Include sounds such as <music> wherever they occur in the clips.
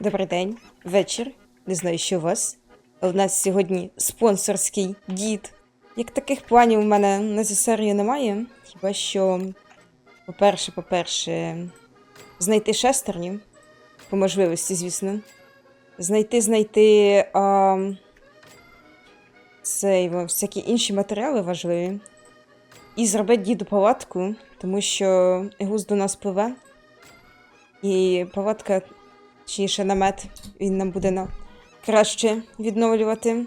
добрий день, вечір. Не знаю, що у вас. В нас сьогодні спонсорський дід. Як таких планів у мене на цю серію немає. Хіба що, по-перше, по-перше, знайти шестерні. По можливості, звісно. Знайти, знайти а, цей, всякі інші матеріали важливі. І зробити діду палатку, тому що гуз до нас пливе. І палатка, точніше намет, він нам буде на краще відновлювати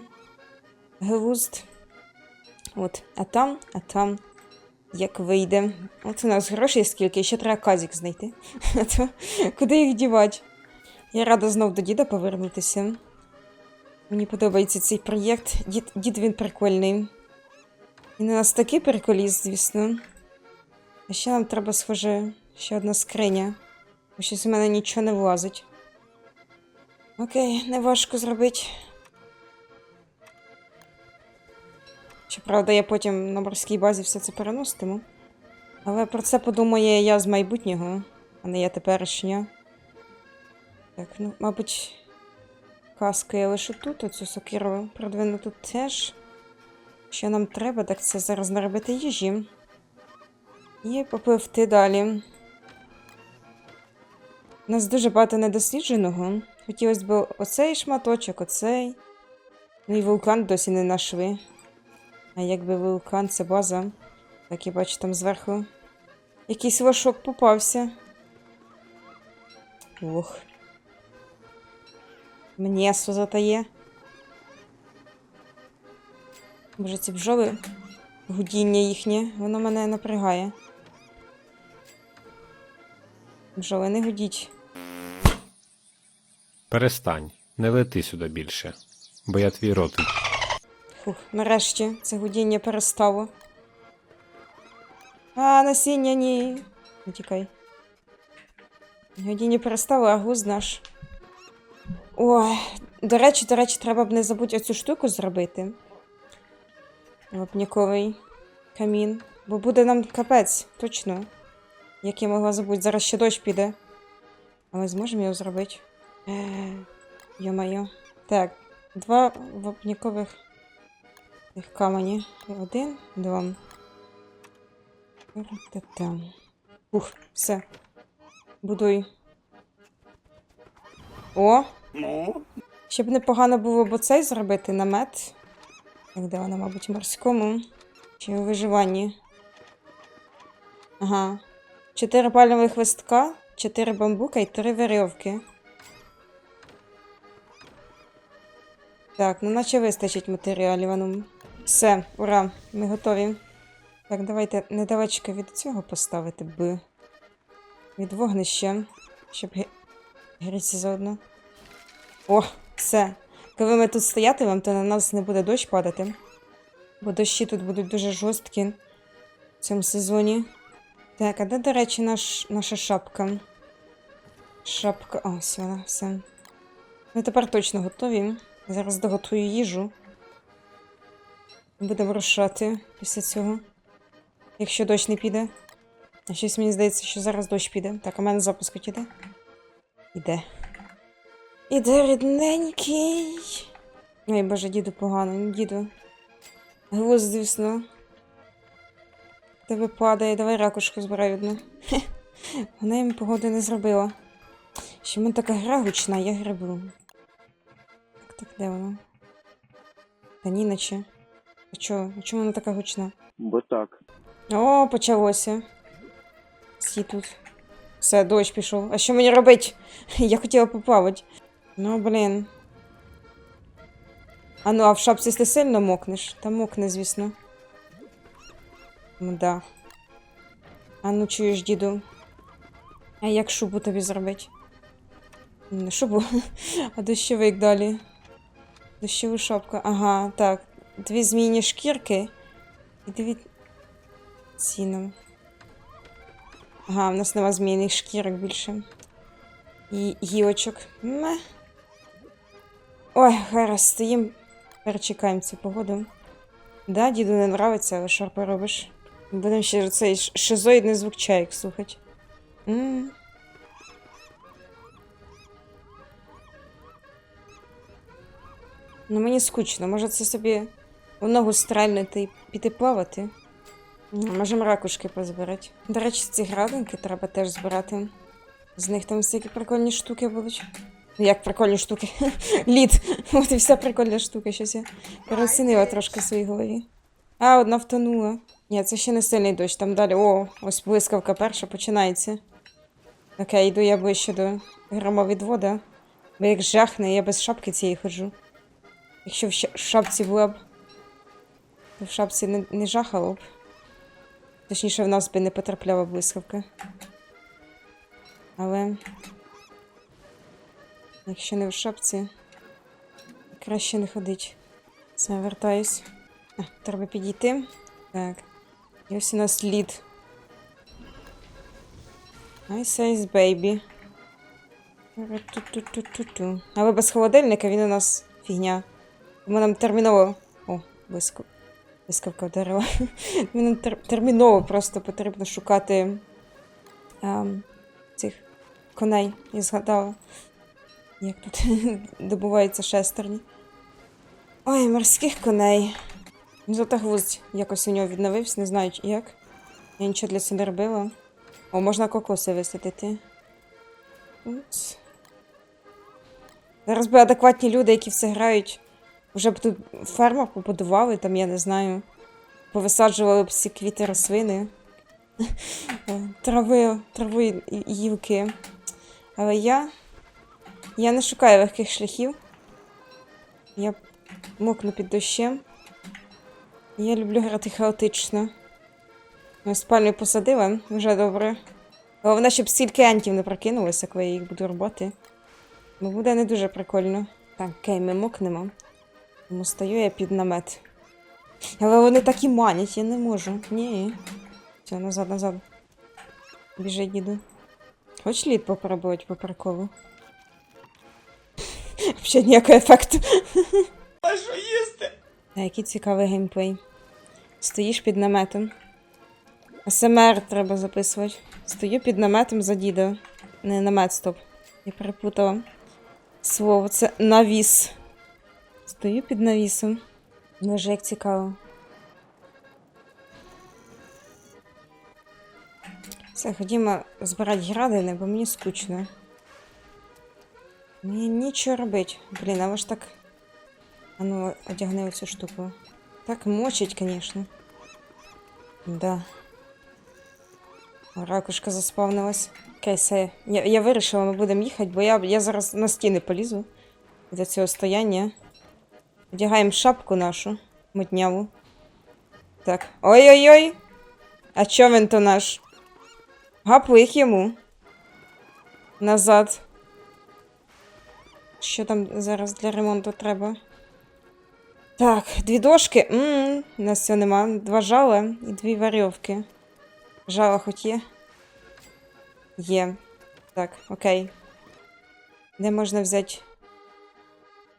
глузд. От, а там, а там, як вийде. От у нас грошей скільки, ще треба казік знайти. <laughs> А то куди їх дівати? Я рада знов до діда повернутися. Мені подобається цей проєкт. Дід, дід він прикольний. Він у нас такий приколіст, звісно. А ще нам треба, схоже, ще одна скриня. Бо щось у мене нічого не влазить. Окей, не важко зробити. Щоправда, я потім на морській базі все це переноситиму. Але про це подумає я з майбутнього, а не я теперішня. Так, ну, мабуть, каску я лишу тут, оцю сокиру продвину тут теж. Що нам треба, так це зараз наробити їжі. І попливти далі. У нас дуже багато недослідженого. Хотілося б оцей шматочок, оцей. Ну і вулкан досі не знайшли. А якби вулкан, це база. Так я бачу там зверху. Якийсь лошок попався. Ох. М'ясо затає. Боже, ці бджоли, гудіння їхнє, воно мене напрягає. Бджоли, не гудіть. Перестань, не лети сюди більше, бо я твій рот. Фух, нарешті це гудіння перестало. А, насіння ні. Не тікай. Гудіння перестало, а гуз наш. Ой, до речі, до речі, треба б не забути оцю штуку зробити. Вапніковий камін. Бо буде нам капець, точно. Як я могла забути, зараз ще дощ піде. А ми зможемо його зробити. Йо-моє. Так, два вапнікових камені. Один, два. Ух, все. Будуй. О! Ну, Ще б непогано було б оцей зробити намет. Так, де вона, мабуть, морському. Чи у виживанні. Ага. Чотири пальмових листка, чотири бамбука і три веревки. Так, ну наче вистачить матеріалів. а Ну. Все, ура, ми готові. Так, давайте недалечко від цього поставити б. Від вогнища, щоб гріться заодно. О, все. Коли ми тут стоятимемо, то на нас не буде дощ падати. Бо дощі тут будуть дуже жорсткі в цьому сезоні. Так, а де, до речі, наш, наша шапка? Шапка. О, вона, все. Ми тепер точно готові. Зараз доготую їжу. Будемо рушати після цього. Якщо дощ не піде. А щось мені здається, що зараз дощ піде. Так, у мене запуск іде. Іде. Іде рідненький. Ой, боже, діду погано, діду. Глузд, звісно. Тебе падає, давай ракушку збирай одну. Вона їм погоди не зробила. Що мене така гра гучна, я грибу. Де вона? Та ні, наче. А чого? А чому вона така гучна? бо так. О, почалося. Всі тут. Все, дощ пішов. А що мені робить? <laughs> Я хотіла поплавати. Ну, блін. А ну, а в шапці ти сильно мокнеш? Та мокне, звісно. Ну да. А ну чуєш, діду. А як шубу тобі зробити? Не шубу, <laughs> а дощовик далі. Дощова шапка. Ага, так. Дві змійні шкірки. І дві ціном. Ага, в нас нема змійних шкірок більше. І гілочок. Ме. Ой, гаразд, стоїм. Перечекаємо цю погоду. Да, діду не нравиться, але що поробиш? Будемо ще цей шизоїдний звук чаєк слухати. М. Ну мені скучно, може це собі у ногу стрельнути і піти плавати. Можемо ракушки позбирати. До речі, ці градинки треба теж збирати. З них там всякі прикольні штуки будуть. Як прикольні штуки? <laughs> Лід. От і вся прикольна штука. Щось я переоцінила трошки в своїй голові. А, одна втонула. Ні, це ще не сильний дощ. Там далі. О, ось блискавка перша починається. Окей, йду я ближче до громовідвода. Бо як жахне, я без шапки цієї ходжу. Якщо в шапці була б. В шапці не, не жахало б. Точніше, в нас би не потрапляла блискавка. Але. Якщо не в шапці, краще не ходить. Все, вертаюсь. Треба підійти. Так. І ось у нас лід. Ice Ice Baby. Ту-ту-ту-ту-ту. Але без холодильника він у нас фігня. Тому нам терміново. О, близько. Блискавка вдарила. <laughs> Мені тер- терміново просто потрібно шукати ем, цих коней. Я згадала. Як тут <laughs> добуваються шестерні. Ой, морських коней. Златогвоздь якось у нього відновився, не знаю як. Я нічого для цього не робила. О, можна кокоси висадити. Зараз би адекватні люди, які в це грають, вже б тут ферму побудували, там, я не знаю. Повисаджували б всі квіти рослини. <laughs> Трави, трави і гілки. Але я. Я не шукаю легких шляхів. Я мокну під дощем. Я люблю грати хаотично. Я спальню посадила, вже добре. Головне, щоб стільки антів не прокинулося, коли я їх буду робити. Бо буде не дуже прикольно. Так, окей, ми мокнемо. Тому стою я під намет. Але вони так і манять, я не можу. Ні. Все, назад, назад. Біжи, діду. Хоч лід попробувати по приколу. <laughs> Взагалі ніякого ефекту. А що їсти? А який цікавий геймплей. Стоїш під наметом. СМР треба записувати. Стою під наметом за діда. Не намет, стоп. Я перепутала. Слово, це навіс. Стою під навісом. Боже, як цікаво. Все, ходімо збирати градини, бо мені скучно. Мені нічого робити. Блін, а ви ж так. А ну, одягни оцю штуку. Так мочить, конечно. Да. Ракушка заспавнилась. Окей, все. Я, я вирішила, ми будемо їхати, бо я, я зараз на стіни полізу до цього стояння. Одягаємо шапку нашу мутняву. Так. Ой-ой-ой! А чо він то наш? Гаплих йому. Назад. Що там зараз для ремонту треба? Так, дві дошки. М, У нас цього нема. Два жала і дві варьовки. Жала хоч є? Є. Так, окей. Де можна взяти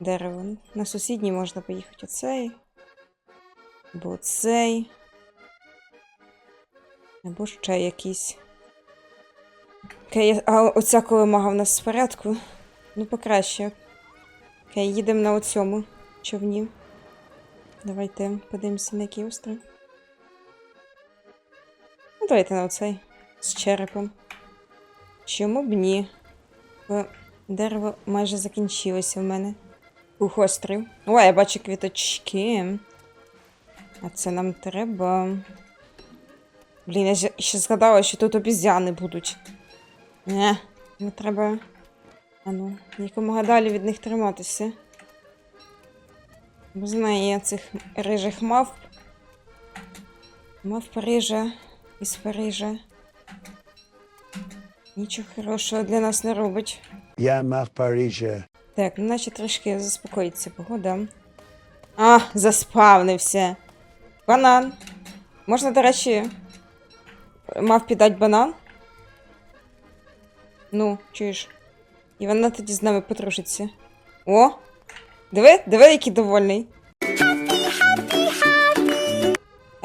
дерево? На сусідній можна поїхати оцей. Або оцей. Або ще якийсь. Окей, а оця колемага в нас в порядку. Ну, покраще. Окей, їдемо на оцьому човні. Давайте подивимося на який острів. Ну, давайте на оцей з черепом. Чому б ні? Бо дерево майже закінчилося в мене. Ух, острів. О, я бачу квіточки. А це нам треба. Блін, я ще згадала, що тут обізяни будуть. Не, не треба. А ну, якомога далі від них триматися. Бо знаю я цих рижих мав. Мав Парижа із Парижа. Нічого хорошого для нас не робить. Я мав Парижа. Так, ну наче трошки заспокоїться погода. А, заспавнився. Банан. Можна, до речі, мав піддати банан? Ну, чуєш? І вона тоді з нами подружиться. О! Диви, диви, який довольний.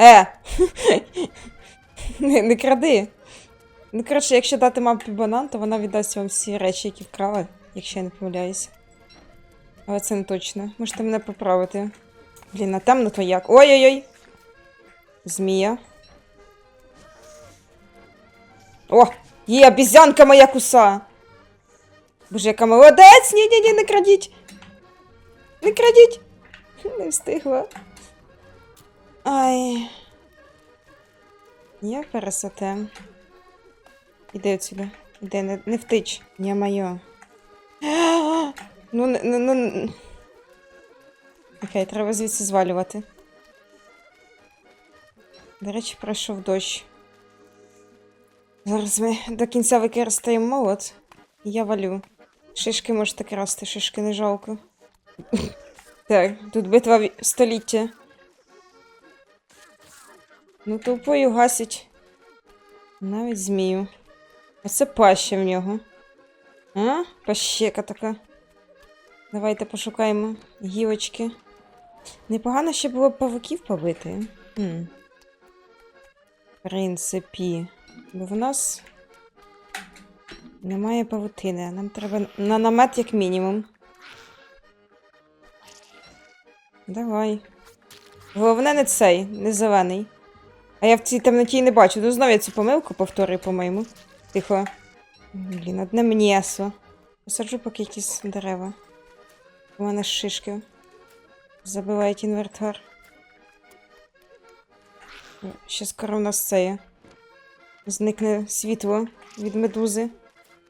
Е! <laughs> не, не кради. Ну, коротше, якщо дати мапі банан, то вона віддасть вам всі речі, які вкрала, якщо я не помиляюся. Але це не точно. Можете мене поправити. Блін, а темно то як. Ой-ой-ой! Змія. О! Є, обізянка моя куса! Боже, яка молодець! Ні-ні-ні, не крадіть! Не крадіть! Не встигла. Ай. Я пересоте. Іди отсюди. Іди, не, не втич. Я моє. <gasps> Ну, не- ну, ну. Окей, треба звідси звалювати. До речі, пройшов дощ. Зараз ми до кінця використаємо молот. Я валю. Шишки можете красти, шишки не жалко. <laughs> Так, тут битва століття. Ну, толпою гасять. Навіть змію. Оце паща в нього. А? Пащека така. Давайте пошукаємо гілочки. Непогано ще було б павуків побити. Хм. В принципі. Бо в нас немає павутини, нам треба на намет як мінімум. Давай. Головне не цей, не зелений. А я в цій темноті не бачу. Ну знову я цю помилку повторюю, по-моєму. Тихо. Блін, одне м'єсо. Посаджу поки якісь дерева. У мене шишки. Забивають інвертор. Ще скоро в нас це є. Зникне світло від медузи.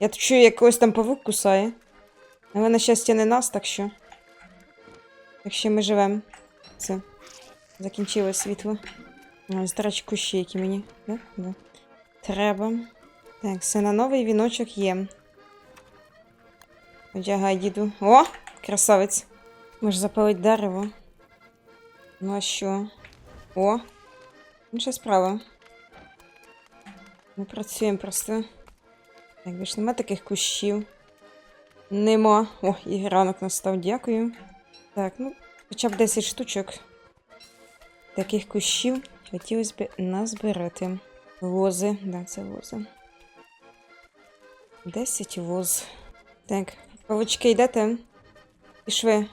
Я тут чую, як когось там павук кусає. Але, на щастя, не нас, так що. Так що ми живемо. Все. Закінчилось світло. Ось, кущі, які мені. Да? Да. Треба. Так, все на новий віночок є. Одягай, діду. О! Красавець. Може запалить дерево. Ну а що? О! Інша справа. Ми працюємо просто. Так, більш нема таких кущів. Нема. О, і ранок настав, дякую. Так, ну, хоча б 10 штучок. Таких кущів хотілося б назбирати. Лози, да, це лози. 10 воз. Так, павучки йдете? Пішли.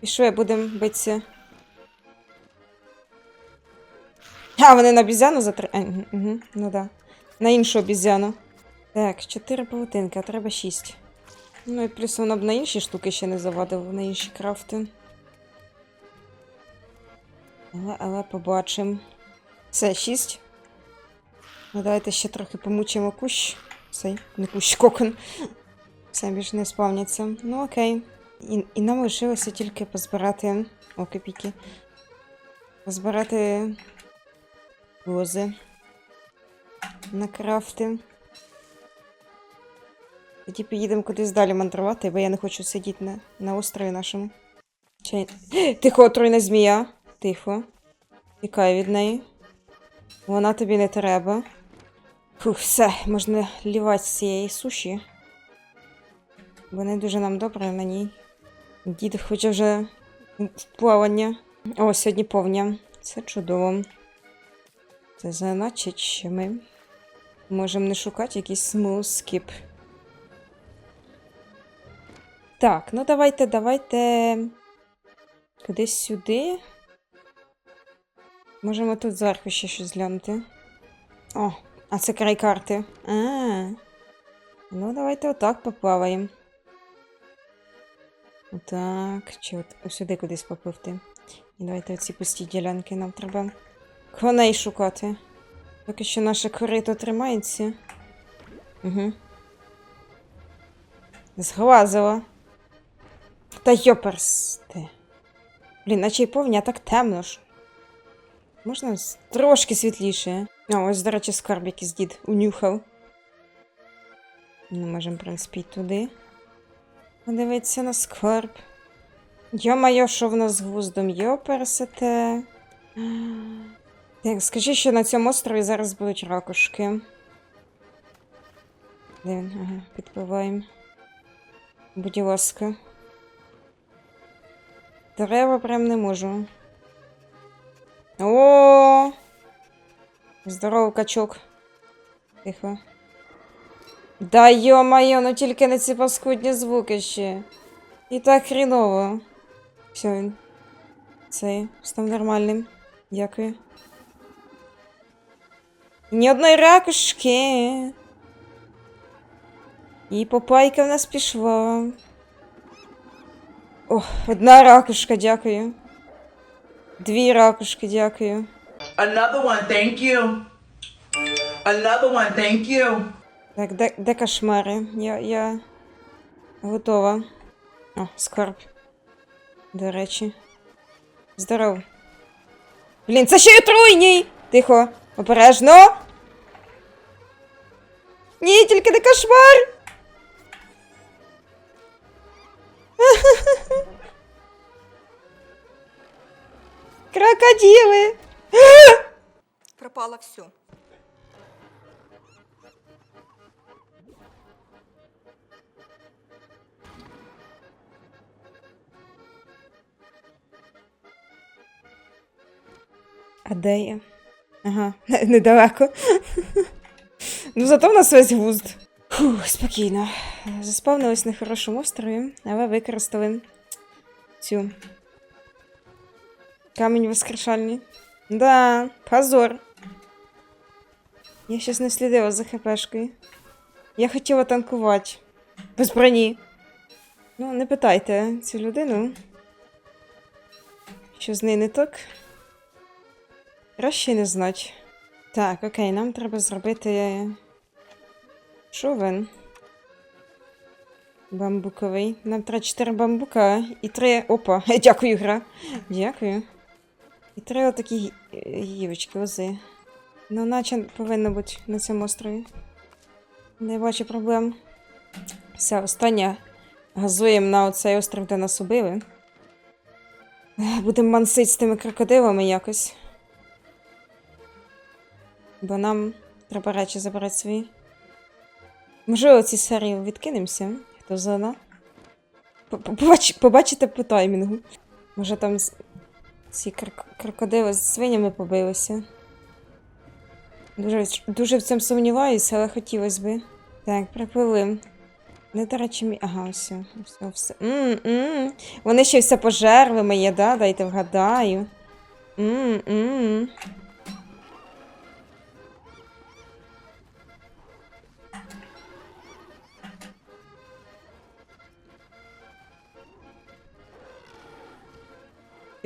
Пішли, будемо битися. А, вони на обізяну затри... А, угу, ну да. На іншу обізяну. Так, 4 павутинки, а треба 6. Ну і плюс вона б на інші штуки ще не завадила, на інші крафти. Але, але побачимо. Все, 6. Ну, давайте ще трохи помучимо кущ. Цей, не кущ, кокон. Все більше не спавняться. Ну окей. І, і нам лишилося тільки позбирати. О. Позбирати лози. На крафти. Тоді поїдемо кудись далі мандрувати, бо я не хочу сидіти на, на острові нашому. Чи... <gasps> Тихо, отруйна змія. Тихо. Тікай від неї. Вона тобі не треба. Фух, все, можна лівати з цієї суші. Бо не дуже нам добре на ній. Дід хоче вже плавання. О, сьогодні повня. Це чудово. Це значить, що ми можемо не шукати якийсь смускіп. Так, ну давайте, давайте. Кудись сюди. Можемо тут зверху ще щось глянути. О, а це край карти. А. Ну, давайте отак поплаваємо. Отак. Чи от сюди кудись попливти. І давайте оці пусті ділянки нам треба коней шукати. Поки що наше корито тримається. Угу. Зглазила. Та йоперсте. Блін, наче й повня, а так темно ж. Можна трошки світліше. А, ось, до речі, скарб якийсь дід унюхав. Ну, можемо, в принципі, туди. Подивитися на скарб. Йо-майо, що в нас з глуздом? Йо, пересете. <gasps> Так, скажи, що на цьому острові зараз будуть ракушки. Де? Ага, підпливаємо. Будь ласка. Дерева прям не можу. О! Здорово, качок. Тихо. Да йо-моє, ну тільки не ці паскудні звуки ще. І так хріново. Все, він. Цей став нормальним. Дякую. Ні одної ракушки. І попайка в нас пішла. О, одна ракушка, дякую. Дві ракушки, дякую. Another one, thank you. Another one, thank you. Так, де, де кошмари? Я, я готова. О, скарб. До речі. Здоров. Блін, це ще й отруйній! Тихо, обережно. Ні, тільки не кошмар. <laughs> Крокодили. <gasps> Пропало все. А де я? Ага, <laughs> недалеко. ну, зато в нас весь гузд. Фух, спокійно. Заспавнились на хорошому острові, але використали цю камінь воскрешальний. Да, позор. Я щас не слідила за хпшкою. Я хотіла танкувати. Без броні. Ну, не питайте цю людину. Що з нею не так? Краще не знать. Так, окей, нам треба зробити човен. Бамбуковий. Нам треба 4 бамбука і 3. Опа, <laughs> дякую, гра. Дякую. І три отакі гі- е, лози. Ну, наче повинно бути на цьому острові. Не бачу проблем. Все, останнє. Газуємо на оцей остров, де нас убили. Будемо мансить з тими крокодилами якось. Бо нам треба речі забрати свої. Можливо, ці серії відкинемося. Хто побач- Побачите по таймінгу. Може там ці крокодили з свинями побилися. Дуже, дуже в цьому сумніваюся, але хотілося би. Так, припливли. Не до речі, мій. Ага, все, все, все. М-м. Вони ще все пожерли моє, да? Дайте вгадаю. М-м.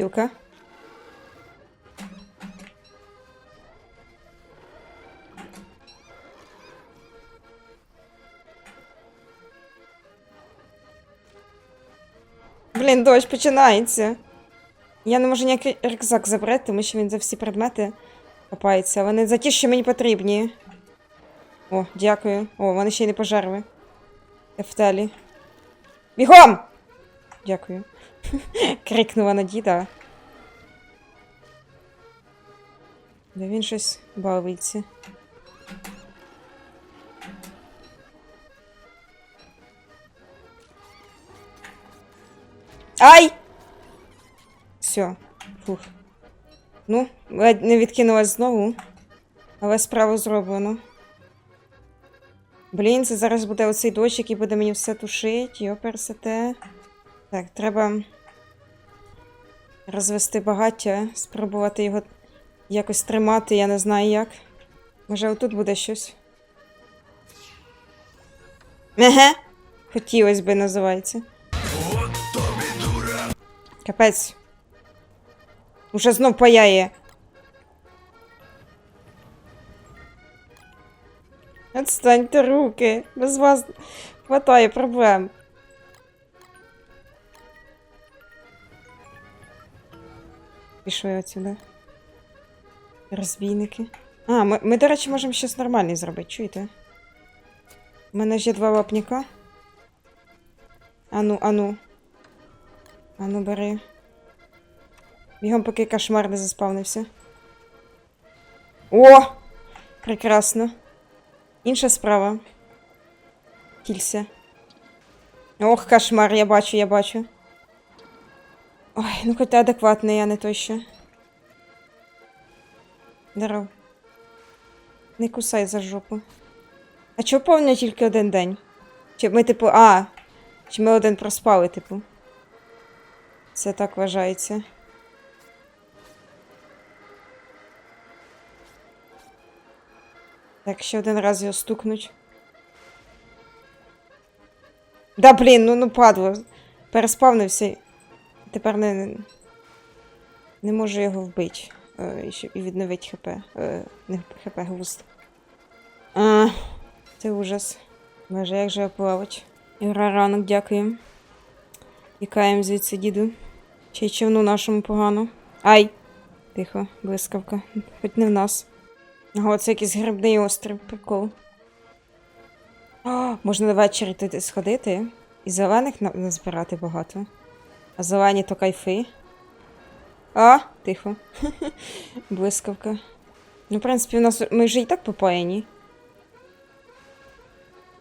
Юка. Блін, дощ починається. Я не можу ніякий рюкзак забрати, тому що він за всі предмети копається. Вони за ті, що мені потрібні. О, дякую. О, вони ще й не пожерли. Ефтелі. Бігом! Дякую. <laughs> Крикнула на діда. Де він щось бавиться. Ай! Все. Фух. Ну, не відкинулась знову. Але справу зроблено. Блін, це зараз буде оцей дощ, який буде мені все тушить. Йоперсете. Так, треба розвести багаття, спробувати його якось тримати, я не знаю як. Може, отут буде щось. Еге. Хотілося би, називається. Капець. Уже знов паяє. Отстаньте руки. Без вас хватає проблем. Пішли отсюди. Розбійники. А, ми, ми, до речі, можемо щось нормальне зробити, чуєте? У мене ж є два лапніка. Ану, ану. Ану, бери. Бігом, поки кошмар не заспавнився. О! Прекрасно. Інша справа. Кілься. Ох, кошмар, я бачу, я бачу. Ой, ну хоч ти адекватний, я не той ще. Здоров. Не кусай за жопу. А чого повно тільки один день? Чи ми, типу, а. Чи ми один проспали, типу? Це так вважається. Так, ще один раз його стукнуть. Да, блін, ну ну падло. Переспавнився. Тепер не. Не можу його вбити. Е, і, відновити ХП. Е, не ХП, гвост. А, це ужас. Боже, як же оплавать. Іра ранок, дякую. Тікаємо звідси, діду. Чи човну нашому погано. Ай! Тихо, блискавка. Хоч не в нас. Ага, це якийсь грибний острів, прикол. О, можна ввечері туди сходити і зелених на- назбирати багато. А зелені то кайфи. А, тихо. <laughs> Блискавка. Ну, в принципі, у нас ми вже і так попаяні.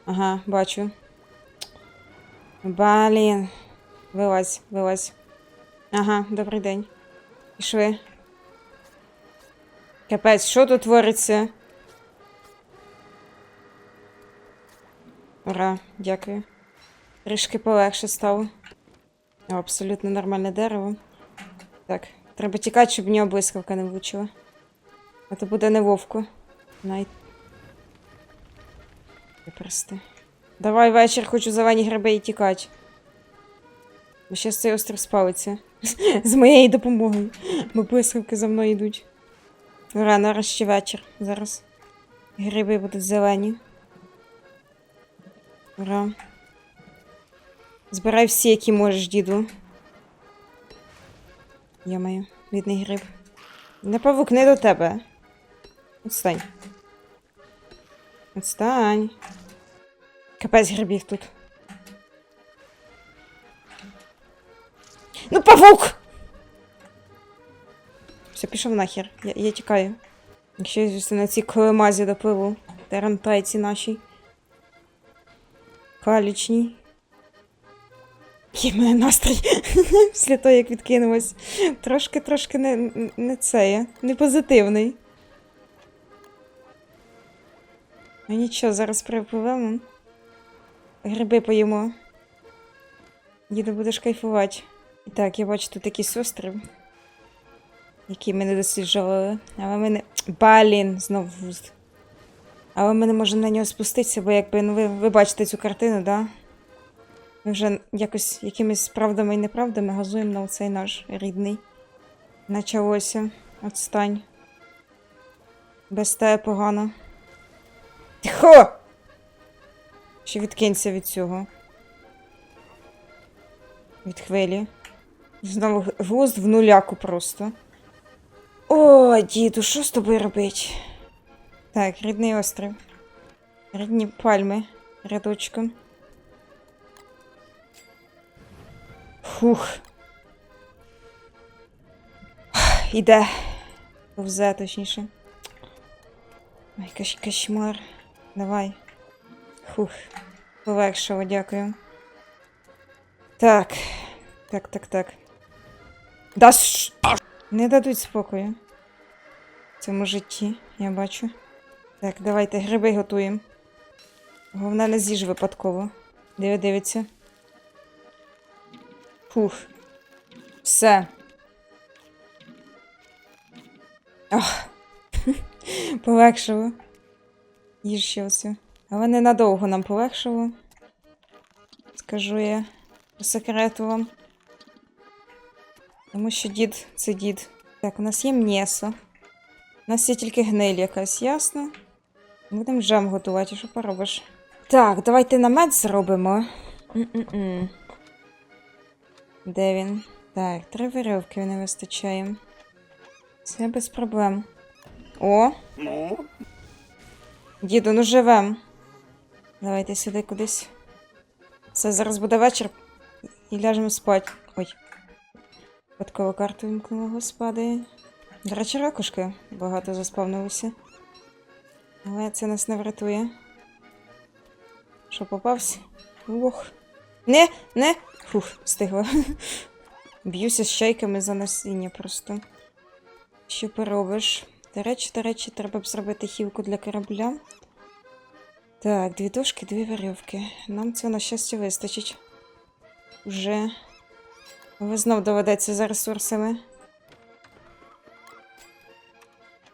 Ага, бачу. Блін. Вилазь, вилазь. Ага, добрий день. Пішли. Капець, що тут твориться? Ура, дякую. Трішки полегше стало. Абсолютно нормальне дерево. Так, треба тікати, щоб нього блискавка не влучила. А то буде не вовку. Най. Прости. Давай вечір, хочу зелені гриби і тікати. Бо щас цей острів спалиться. <laughs> З моєю допомогою. Бо блискавки за мною йдуть. Ура, нарешті вечір. Зараз. Гриби будуть зелені. Ура. Збирай всі, які можеш, діду. Йомаю, бідний гриб. Не павук, не до тебе. Отстань. Отстань. Капець грибів тут. Ну, павук! Все, пішов нахер. Я, я тікаю. Якщо я звісно, на цій колемазі допливу. Тарантайці наші. Калічні. В мене настрій <laughs> після того, як відкинулась. Трошки-трошки не, не це є, не позитивний. Ну нічого, зараз припливемо. Гриби поїмо. Діду будеш кайфувати. І так, я бачу тут якийсь острів, який ми не досліджували. Але ми не. Блін, знов вуст. Але ми не можемо на нього спуститися, бо якби ну ви, ви бачите цю картину, да? Ми вже якось якимись правдами і неправдами газуємо на оцей наш рідний. Началося. Отстань. Без тебе погано. Тихо! Ще відкинься від цього. Від хвилі. Знову глузд в нуляку просто. О, діду, що з тобою робить? Так, рідний острів. Рідні пальми рядочком. Фух. Іде. Повзе, точніше. Ой, каш кошмар. Давай. Фух. Полегшало, дякую. Так. Так, так, так. Да ш... Не дадуть спокою. В цьому житті, я бачу. Так, давайте гриби готуємо. Головне, не з'їж випадково. Диви, дивиться. Фух. Все. Ох. <laughs> полегшило. Їж ще все. Але ненадовго нам полегшило. Скажу я по секрету вам. Тому що дід це дід. Так, у нас є м'ясо. У нас є тільки гниль якась, ясно? Будемо джем готувати, що поробиш. Так, давайте намет зробимо. М-м-м. Де він? Так, три веревки не вистачає. Це без проблем. О! Ну? Діду, ну живем. Давайте сюди кудись. Все, зараз буде вечір. І ляжемо спати. Ой. Випадково карту вімкнула, господи. До речі, ракушки багато заспавнилося. Але це нас не врятує. Що попався? Ох. Не, не. Фух, встигла. Б'юся з чайками за насіння просто. Що поробиш? До речі, до речі, треба б зробити хілку для корабля. Так, дві дошки, дві веревки. Нам цього на щастя вистачить. вже. Але знов доведеться за ресурсами.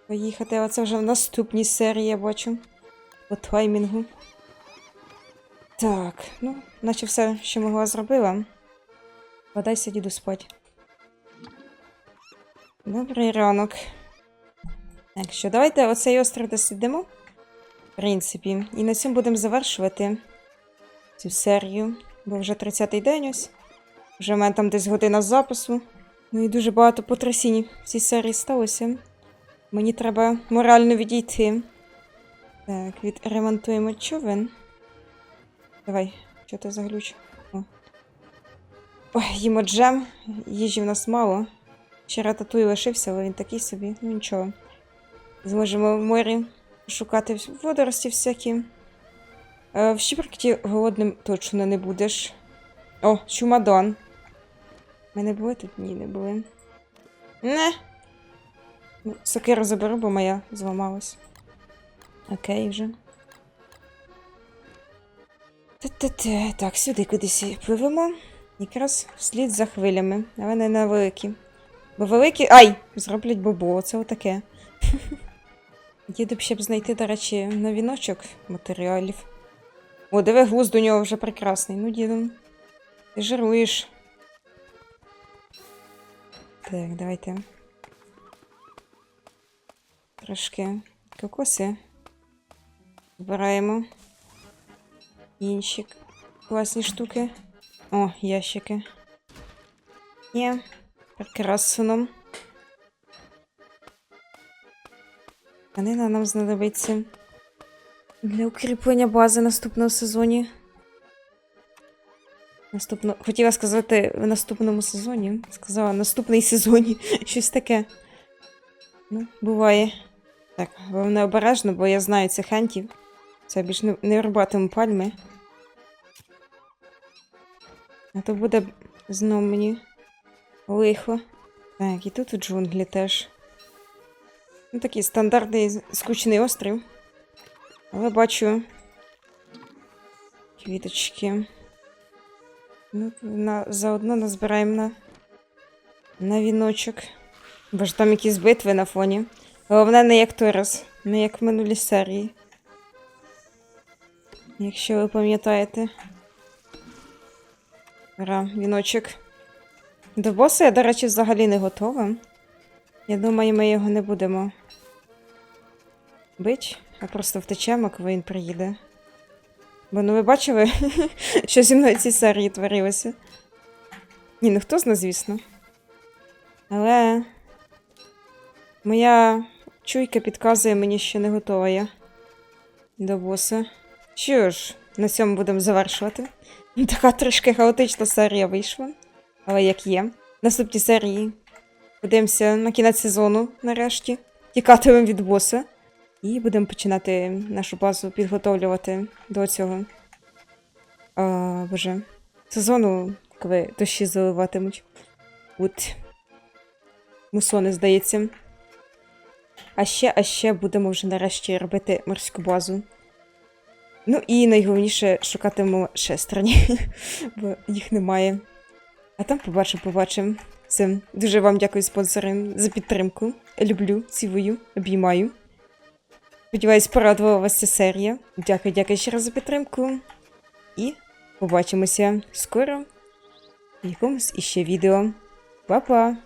Поїхати, а це вже в наступній серії, я бачу. По таймінгу. Так, ну, наче все, що могла зробила. Подайся, діду, спать. Добрий ранок. Так що, давайте оцей острів дослідимо. В принципі. І на цьому будемо завершувати цю серію. Бо вже 30-й день ось. Вже в мене там десь година запису. Ну і дуже багато потрясінь в цій серії сталося. Мені треба морально відійти. Так, відремонтуємо човен. Давай, що ти за глюч? Ой, їмо джем. Їжі в нас мало. Ще рататуй лишився, але він такий собі. Ну нічого. Зможемо в морі шукати водорості всякі. Е, в Щіпракті голодним точно не будеш. О, чумадон. Ми не були тут? Ні, не були. Не. Ну, Сокиру заберу, бо моя зламалась. Окей вже. Те-те-те. Так, сюди кудись пливемо. Якраз вслід за хвилями, але не на великі. Бо великі. Ай! Зроблять бобо, це отаке. <laughs> Їду б ще б знайти, до речі, на віночок матеріалів. О, диви, глузд у нього вже прекрасний. Ну, діду. Ти жируєш. Так, давайте. Трошки кокоси. Збираємо. Інші класні штуки. О, ящики. Є. Прекрасно. Канина нам знадобиться для укріплення бази наступного сезоні. Наступно... Хотіла сказати в наступному сезоні. Сказала наступний сезоні. <laughs> Щось таке. Ну, буває. Так, головне обережно, бо я знаю цих хантів. Це більш не, не рубатиму пальми. А то буде знов мені лихо. Так, і тут у джунглі теж. Ну, такий стандартний скучний острів. Але бачу квіточки. Ну, на, заодно назбираємо на, на віночок. Бо ж там якісь битви на фоні. Головне, не як Торос, не як в минулій серії. Якщо ви пам'ятаєте. Ра, віночок. До боса я, до речі, взагалі не готова. Я думаю, ми його не будемо бить, а просто втечемо, коли він приїде. Бо ну ви бачили, <laughs> що зі мною в цій серії творилося? Ні, ну хто зна, звісно. Але моя чуйка підказує мені, що не готова я до боса. Що ж, на цьому будемо завершувати. Така трішки хаотична серія вийшла. Але як є. В наступній серії подивимося на кінець сезону нарешті. Тікатимемо від боса. І будемо починати нашу базу підготовлювати до цього. А, боже. Сезону, коли дощі заливатимуть. От. Мусони, здається. А ще, а ще будемо вже нарешті робити морську базу. Ну і найголовніше шукатимемо шестерні, <laughs> бо їх немає. А там побачимо, побачимо. Все. Дуже вам дякую, спонсори, за підтримку. Люблю, цілую, обіймаю. Сподіваюсь, порадувала вас ця серія. Дякую, дякую ще раз за підтримку. І побачимося скоро в якомусь іще відео. Па-па!